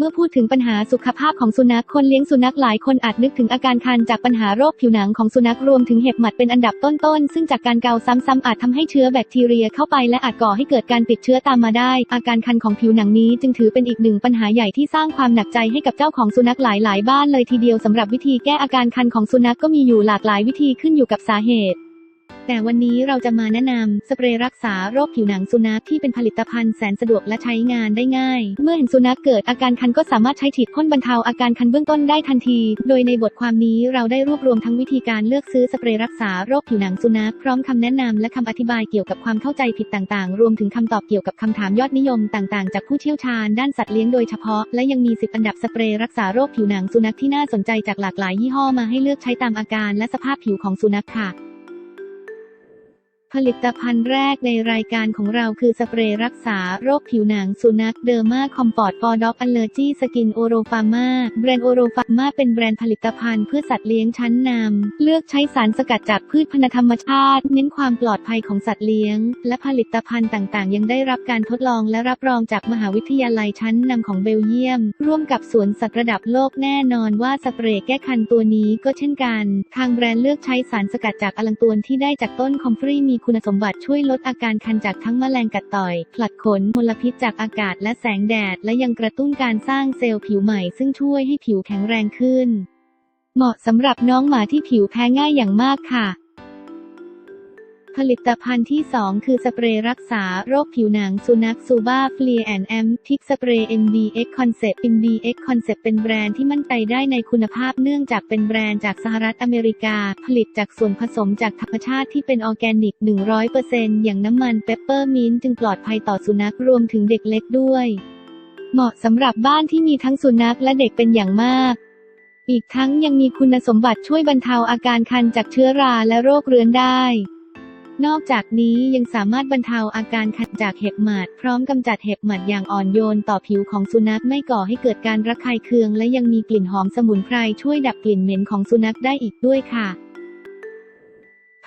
เมื่อพูดถึงปัญหาสุขภาพของสุนัขคนเลี้ยงสุนัขหลายคนอาจนึกถึงอาการคันจากปัญหาโรคผิวหนังของสุนัขรวมถึงเห็บหมัดเป็นอันดับต้นๆ ซึ่งจากการเกาซ้ำๆอาจทำให้เชื้อแบคทีเรียเข้าไปและอาจก่อให้เกิดการติดเชื้อตามมาได้ อาการคันของผิวหนังนี้จึงถือเป็นอีกหนึ่งปัญหาใหญ่ที่สร้างความหนักใจให้กับเจ้าของสุนัขหลายๆ บ้านเลยทีเดียวสำหรับวิธีแก้อาการคันของสุนัขก็มีอยู่หลากหลายวิธีขึ้นอยู่กับสาเหตุ แต่วันนี้เราจะมาแนะนำสเปรย์รักษาโรคผิวหนังสุนัขที่เป็นผลิตภัณฑ์แสนสะดวกและใช้งานได้ง่าย เมื่อเห็นสุนัขเกิดอาการคันก็สามารถใช้ฉีดพ่นบรรเทาอาการคันเบื้องต้นได้ทันที โดยในบทความนี้เราได้รวบรวมทั้งวิธีการเลือกซื้อสเปรย์รักษาโรคผิวหนังสุนัขพร้อมคำแนะนำและคำอธิบายเกี่ยวกับความเข้าใจผิดต่างๆ รวมถึงคำตอบเกี่ยวกับคำถามยอดนิยมต่างๆ จากผู้เชี่ยวชาญด้านสัตว์เลี้ยงโดยเฉพาะ และยังมี10อันดับสเปรย์รักษาโรคผิวหนังสุนัขที่น่าสนใจจากหลากหลายยี่ห้อมาให้เลือกใช้ตามอาการและสภาพผิวของสุนัขค่ะ ผลิตภัณฑ์แรกในรายการของเราคือสเปรย์รักษาโรคผิวหนังสุนัขเดอร์มาคอมฟอร์ตฟอร์ด็อกอัลเลอร์จีสกินโอโรฟาร์มาแบรนด์โอโรฟาร์มาเป็นแบรนด์ผลิตภัณฑ์เพื่อสัตว์เลี้ยงชั้นนำ เลือกใช้สารสกัดจากพืชพันธุ์ธรรมชาติ เน้นความปลอดภัยของสัตว์เลี้ยง และผลิตภัณฑ์ต่างๆ ยังได้รับการทดลองและรับรองจากมหาวิทยาลัยชั้นนำของเบลเยียม ร่วมกับสวนสัตว์ระดับโลกแน่นอนว่าสเปรย์แก้คันตัวนี้ก็เช่นกัน ทางแบรนด์เลือกใช้สารสกัดจากอลังตวนที่ได้จากต้นคอมฟรีมีคุณสมบัติช่วยลดอาการคันจากทั้งแมลงกัดต่อย ผลัดขนมลพิษจากอากาศและแสงแดด และยังกระตุ้นการสร้างเซลล์ผิวใหม่ ซึ่งช่วยให้ผิวแข็งแรงขึ้น เหมาะสำหรับน้องหมาที่ผิวแพ้ง่ายอย่างมากค่ะ ผลิตภัณฑ์ที่ 2 คือสเปรย์รักษาโรคผิวหนังสุนัขซูบ้าฟลีแอนแอมพิกสเปรย์ MDX Concept MDX Concept เป็นแบรนด์ที่มั่นใจได้ในคุณภาพเนื่องจากเป็นแบรนด์จากสหรัฐอเมริกา ผลิตจากส่วนผสมจากธรรมชาติที่เป็นออร์แกนิก 100%อย่างน้ำมันเปปเปอร์มินต์จึงปลอดภัยต่อสุนัขรวมถึงเด็กเล็กด้วย เหมาะสำหรับบ้านที่มีทั้งสุนัขและเด็กเป็นอย่างมากอีกทั้งยังมีคุณสมบัติช่วยบรรเทาอาการคันจากเชื้อราและโรคเรื้อนได้ นอกจากนี้ยังสามารถบรรเทาอาการคันจากเห็บหมัด พร้อมกำจัดเห็บหมัดอย่างอ่อนโยนต่อผิวของสุนัขไม่ก่อให้เกิดการระคายเคือง และยังมีกลิ่นหอมสมุนไพรช่วยดับกลิ่นเหม็นของสุนัขได้อีกด้วยค่ะ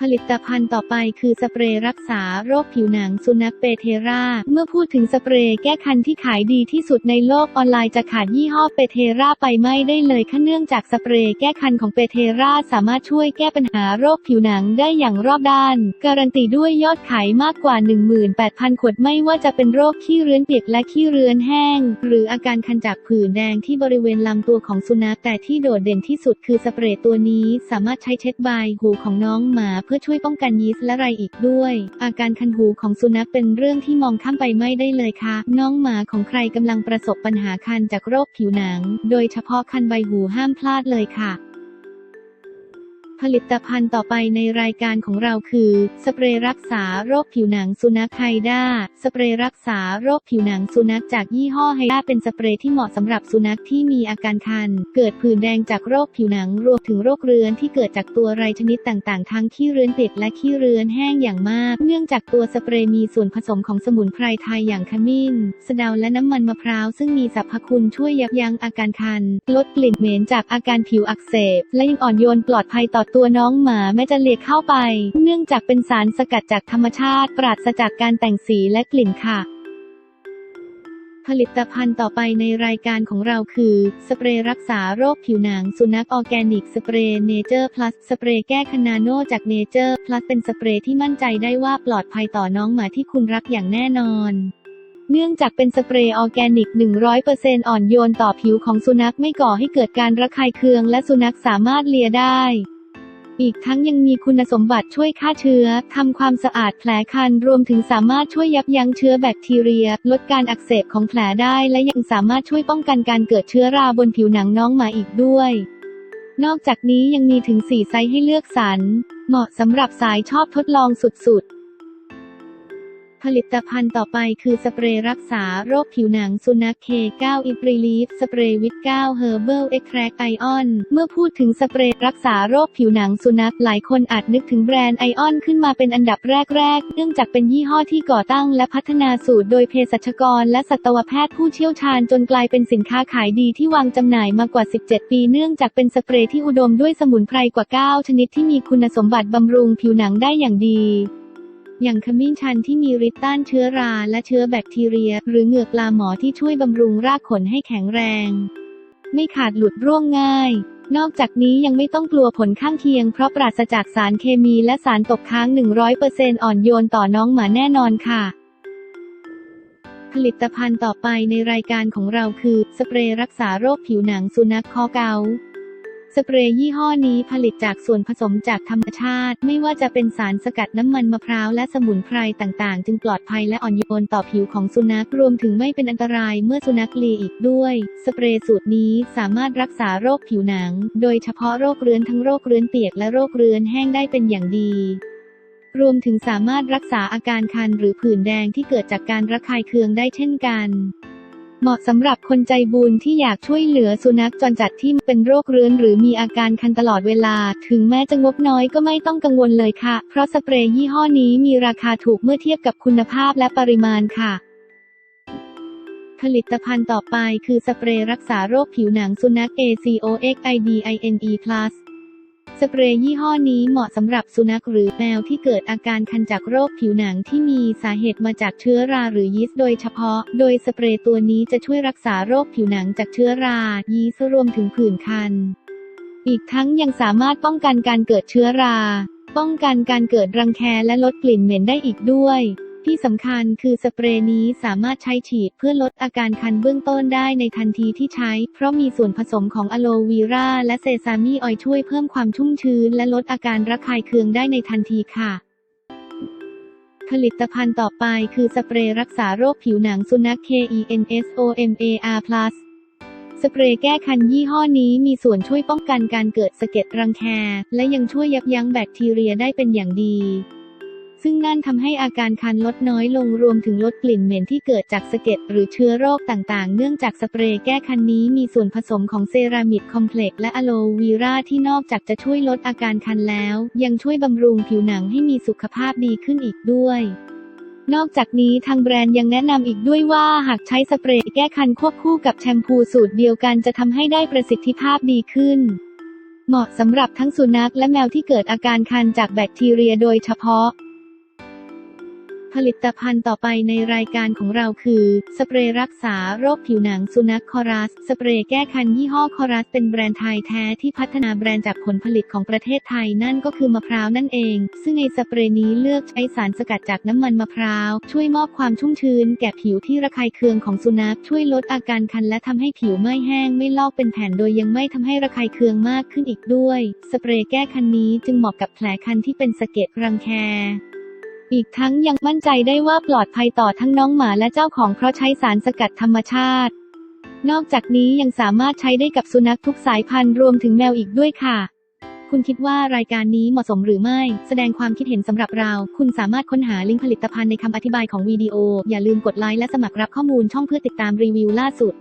ผลิตภัณฑ์ต่อไปคือสเปรย์รักษาโรคผิวหนังสุนัขเปเทราเมื่อพูดถึงสเปรย์แก้คันที่ขายดีที่สุดในโลกออนไลน์จะขาดยี่ห้อเปเทราไปไม่ได้เลยค่ะเนื่องจากสเปรย์แก้คันของเปเทราสามารถช่วยแก้ปัญหาโรคผิวหนังได้อย่างรอบด้าน การันตีด้วยยอดขายมากกว่า 18,000 ขวดไม่ว่าจะเป็นโรคขี้เรื้อนเปียกและขี้เรื้อนแห้ง หรืออาการคันจากผื่นแดงที่บริเวณลำตัวของสุนัขแต่ที่โดดเด่นที่สุดคือสเปรย์ตัวนี้สามารถใช้เช็ดใบหูของน้องหมาเพื่อช่วยป้องกันยีสต์และไรอีกด้วย อาการคันหูของสุนัขเป็นเรื่องที่มองข้ามไปไม่ได้เลยค่ะ น้องหมาของใครกำลังประสบปัญหาคันจากโรคผิวหนัง โดยเฉพาะคันใบหูห้ามพลาดเลยค่ะ ผลิตภัณฑ์ต่อไปในรายการของเราคือ สเปรย์รักษาโรคผิวหนังสุนัขไฮด้า สเปรย์รักษาโรคผิวหนังสุนัขจากยี่ห้อไฮด้าเป็นสเปรย์ที่เหมาะสำหรับสุนัขที่มีอาการคัน เกิดผื่นแดงจากโรคผิวหนังรวมถึงโรคเรื้อนที่เกิดจากตัวไรชนิดต่างๆ ทั้งขี้เรื้อนติดและขี้เรื้อนแห้งอย่างมาก เนื่องจากตัวสเปรย์มีส่วนผสมของสมุนไพรไทยอย่างขมิ้น สะเดาและน้ำมันมะพร้าวซึ่งมีสรรพคุณช่วยยับยั้งอาการคัน ลดกลิ่นเหม็นจากอาการผิวอักเสบ และยังอ่อนโยนปลอดภัยต่อตัวน้องหมาแม้จะเลียเข้าไป เนื่องจากเป็นสารสกัดจากธรรมชาติ ปราศจากการแต่งสีและกลิ่นค่ะ ผลิตภัณฑ์ต่อไปในรายการของเราคือ สเปรย์รักษาโรคผิวหนังสุนัขออร์แกนิกสเปรย์เนเจอร์พลัสสเปรย์แก้คนนาโนจากเนเจอร์พลัสเป็นสเปรย์ที่มั่นใจได้ว่าปลอดภัยต่อน้องหมาที่คุณรักอย่างแน่นอนเนื่องจากเป็นสเปรย์ออร์แกนิก 100%อ่อนโยนต่อผิวของสุนัขไม่ก่อให้เกิดการระคายเคืองและสุนัขสามารถเลียได้ อีกทั้งยังมีคุณสมบัติช่วยฆ่าเชื้อ ทำความสะอาดแผลคัน รวมถึงสามารถช่วยยับยั้งเชื้อแบคทีเรีย ลดการอักเสบของแผลได้ และยังสามารถช่วยป้องกันการเกิดเชื้อราบนผิวหนังน้องหมาอีกด้วย นอกจากนี้ยังมีถึง 4 ไซส์ให้เลือกสรร เหมาะสำหรับสายชอบทดลองสุดๆ ผลิตภัณฑ์ต่อไปคือสเปรย์รักษาโรคผิวหนังสุนัข K9 อิปรีลีฟสเปรย์วิต9 Herbal Extract Ion เมื่อพูดถึงสเปรย์รักษาโรคผิวหนังสุนัขหลายคนอาจนึกถึงแบรนด์ไอออนขึ้นมาเป็นอันดับแรกๆ เนื่องจากเป็นยี่ห้อที่ก่อตั้งและพัฒนาสูตรโดยเภสัชกรและสัตวแพทย์ผู้เชี่ยวชาญจนกลายเป็นสินค้าขายดีที่วางจำหน่ายมากว่า 17 ปีเนื่องจากเป็นสเปรย์ที่อุดมด้วยสมุนไพรกว่า 9 ชนิดที่มีคุณสมบัติบำรุงผิวหนังได้อย่างดี อย่างขมิ้นชันที่มีฤทธิ์ต้านเชื้อราและเชื้อแบคทีเรีย หรือเหงือกปลาหมอที่ช่วยบำรุงรากขนให้แข็งแรง ไม่ขาดหลุดร่วงง่าย นอกจากนี้ยังไม่ต้องกลัวผลข้างเคียงเพราะปราศจากสารเคมีและสารตกค้าง 100%อ่อนโยนต่อน้องหมาแน่นอนค่ะ ผลิตภัณฑ์ต่อไปในรายการของเราคือ สเปรย์รักษาโรคผิวหนังสุนัขคอเกา สเปรย์ยี่ห้อนี้ผลิตจากส่วนผสมจากธรรมชาติ ไม่ว่าจะเป็นสารสกัดน้ำมันมะพร้าวและสมุนไพรต่างๆ จึงปลอดภัยและอ่อนโยนต่อผิวของสุนัขรวมถึงไม่เป็นอันตรายเมื่อสุนัขเลียอีกด้วย สเปรย์สูตรนี้สามารถรักษาโรคผิวหนัง โดยเฉพาะโรคเรื้อนทั้งโรคเรื้อนเปียกและโรคเรื้อนแห้งได้เป็นอย่างดีรวมถึงสามารถรักษาอาการคันหรือผื่นแดงที่เกิดจากการระคายเคืองได้เช่นกัน เหมาะสำหรับคนใจบุญที่อยากช่วยเหลือสุนัขจรจัดที่เป็นโรคเรื้อนหรือมีอาการคันตลอดเวลา ถึงแม้จะงบน้อยก็ไม่ต้องกังวลเลยค่ะ เพราะสเปรย์ยี่ห้อนี้มีราคาถูกเมื่อเทียบกับคุณภาพและปริมาณค่ะ ผลิตภัณฑ์ต่อไปคือสเปรย์รักษาโรคผิวหนังสุนัข ACOXIDINE+ ส เปรย์ยี่ห้อนี้เหมาะสำหรับสุนัขหรือแมวที่เกิดอาการคันจากโรคผิวหนังที่มีสาเหตุมาจากเชื้อราหรือยีสต์โดยเฉพาะ โดยสเปรย์ตัวนี้จะช่วยรักษาโรคผิวหนังจากเชื้อรา ยีสต์รวมถึงผื่นคัน อีกทั้งยังสามารถป้องกันการเกิดเชื้อรา ป้องกันการเกิดรังแคและลดกลิ่นเหม็นได้อีกด้วย ที่สำคัญคือสเปรย์นี้สามารถใช้ฉีดเพื่อลดอาการคันเบื้องต้นได้ในทันทีที่ใช้ เพราะมีส่วนผสมของอะโลวีราและเซซามิออยช่วยเพิ่มความชุ่มชื้น และลดอาการระคายเคืองได้ในทันทีค่ะผลิตภัณฑ์ต่อไปคือสเปรย์รักษาโรคผิวหนังสุนัข KENSOMAR+ สเปรย์แก้คันยี่ห้อนี้มีส่วนช่วยป้องกันการเกิดสะเก็ดรังแค และยังช่วยยับยั้งแบคทีเรียได้เป็นอย่างดี ซึ่งนั่นทำให้อาการคันลดน้อยลงรวมถึงลดกลิ่นเหม็นที่เกิดจากสะเก็ดหรือเชื้อโรคต่างๆ เนื่องจากสเปรย์แก้คันนี้มีส่วนผสมของเซรามิดคอมเพล็กซ์และอะโลวีราที่นอกจากจะช่วยลดอาการคันแล้ว ยังช่วยบำรุงผิวหนังให้มีสุขภาพดีขึ้นอีกด้วยนอกจากนี้ทางแบรนด์ยังแนะนำอีกด้วยว่าหากใช้สเปรย์แก้คันควบคู่กับแชมพูสูตรเดียวกันจะทำให้ได้ประสิทธิภาพดีขึ้น เหมาะสำหรับทั้งสุนัขและแมวที่เกิดอาการคันจากแบคทีเรียโดยเฉพาะ ผลิตภัณฑ์ต่อไปในรายการของเราคือ สเปรย์รักษาโรคผิวหนังสุนัขคอรัส สเปรย์แก้คันยี่ห้อคอรัสเป็นแบรนด์ไทยแท้ที่พัฒนาแบรนด์จากผลผลิตของประเทศไทยนั่นก็คือมะพร้าวนั่นเอง ซึ่งในสเปรย์นี้เลือกใช้สารสกัดจากน้ำมันมะพร้าว ช่วยมอบความชุ่มชื้นแก่ผิวที่ระคายเคืองของสุนัขช่วยลดอาการคันและทำให้ผิวไม่แห้งไม่ลอกเป็นแผ่นโดยยังไม่ทำให้ระคายเคืองมากขึ้นอีกด้วย สเปรย์แก้คันนี้จึงเหมาะกับแผลคันที่เป็นสะเก็ดรังแค อีกทั้งยังมั่นใจได้ว่าปลอดภัยต่อทั้งน้องหมาและเจ้าของเพราะใช้สารสกัดธรรมชาติ นอกจากนี้ยังสามารถใช้ได้กับสุนัขทุกสายพันธุ์รวมถึงแมวอีกด้วยค่ะ คุณคิดว่ารายการนี้เหมาะสมหรือไม่ แสดงความคิดเห็นสำหรับเรา คุณสามารถค้นหาลิงก์ผลิตภัณฑ์ในคำอธิบายของวิดีโอ อย่าลืมกดไลค์และสมัครรับข้อมูลช่องเพื่อติดตามรีวิวล่าสุด